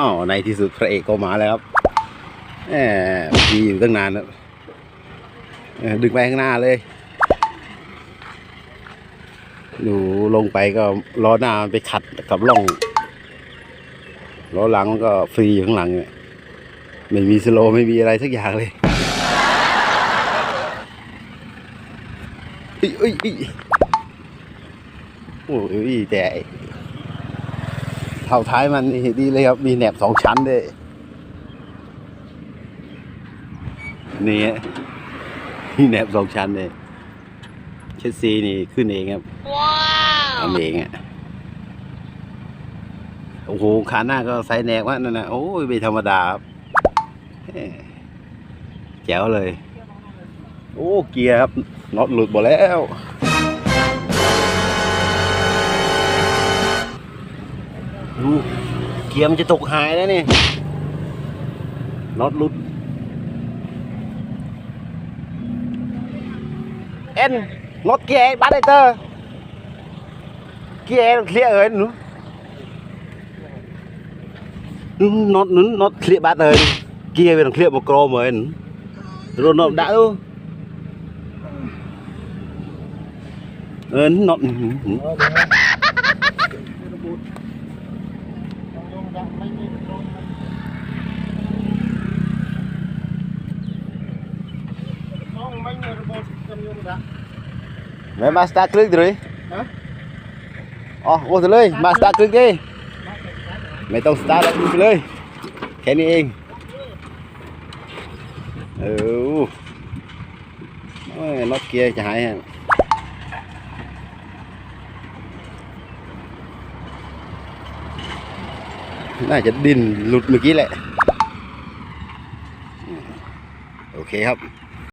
อ้าวในที่สุดพระเอกก็มาแล้วครับแหมมีอยู่ตั้งนานแล้วเออดึงไปข้างหน้าเลยดูลงไปก็ล้อหน้ามันไปขัดกับร่องล้อหลังมันก็ฟรีอยู่ข้างหลังไม่มีสโลไม่มีอะไรสักอย่างเลยอ้ยเอ้ยเอ้ยโอ้ยแต่ เท่าท้ายมันนี่ดีเลยครับ มีแหนบสองชั้นด้วยนี่ฮะมีแหนบสองชั้นเลยเชสซีนี่ขึ้นเองครับว้าวทำเองอะโอ้โหขาหน้าก็ไซส์แนกว่านั่นนะโอ้ยไม่ธรรมดาครับแหม่แจ๋วเลย โอ้เกียร์ครับน็อตหลุดหมดแล้ว ดู เกียร์มันจะตกหายแล้วนี่น็อตหลุด เอ็นน็อตเกียร์บัตเตอร์ kia em clear rồi nữa nó nó nó clear bát rồi kia về clear một cro mới rồi nó đã luôn ờ nó น้องไม่มีร ะบบจำยงละ mày mà start click rồi Hả? ờ ô rồi lên mà start click đi mày tao start lại click lên cái này eng ừ Ôi, nó kia chả hay น่าจะดินหลุดเมื่อกี้แหละ โอเคครับ